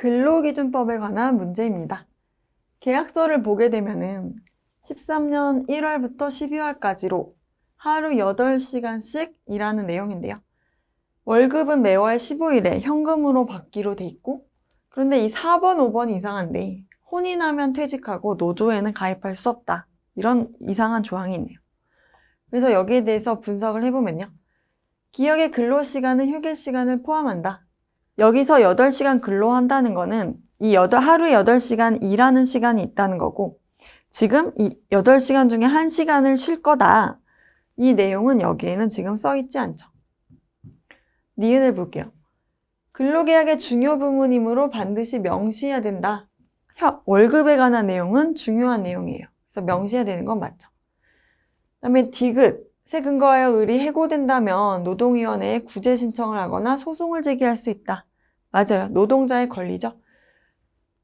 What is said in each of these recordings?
근로기준법에 관한 문제입니다. 계약서를 보게 되면은 13년 1월부터 12월까지로 하루 8시간씩 일하는 내용인데요. 월급은 매월 15일에 현금으로 받기로 돼 있고, 그런데 이 4번, 5번이 이상한데, 혼인하면 퇴직하고 노조에는 가입할 수 없다. 이런 이상한 조항이 있네요. 그래서 여기에 대해서 분석을 해보면요. 기업의 근로시간은 휴게시간을 포함한다. 여기서 8시간 근로한다는 거는 이 여덟- 하루에 8시간 일하는 시간이 있다는 거고, 지금 이 8시간 중에 1시간을 쉴 거다. 이 내용은 여기에는 지금 써 있지 않죠. 니은을 볼게요. 근로계약의 중요 부분이므로 반드시 명시해야 된다. 혀- 월급에 관한 내용은 중요한 내용이에요. 그래서 명시해야 되는 건 맞죠. 그 다음에 디귿에 근거하여 을이 해고된다면 노동위원회에 구제 신청을 하거나 소송을 제기할 수 있다. 맞아요. 노동자의 권리죠.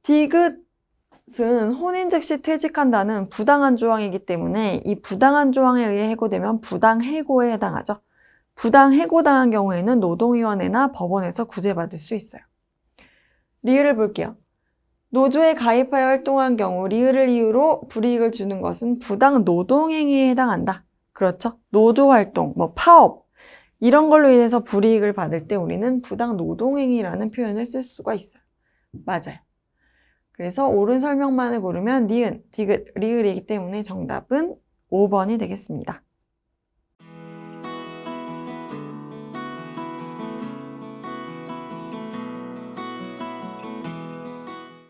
디귿은 혼인 즉시 퇴직한다는 부당한 조항이기 때문에 이 부당한 조항에 의해 해고되면 부당해고에 해당하죠. 부당해고당한 경우에는 노동위원회나 법원에서 구제받을 수 있어요. 리을을 볼게요. 노조에 가입하여 활동한 경우 리을을 이유로 불이익을 주는 것은 부당 노동행위에 해당한다. 그렇죠? 노조 활동, 뭐 파업 이런 걸로 인해서 불이익을 받을 때 우리는 부당 노동행위라는 표현을 쓸 수가 있어요. 맞아요. 그래서 옳은 설명만을 고르면 니은, 디귿, 리을이기 때문에 정답은 5번이 되겠습니다.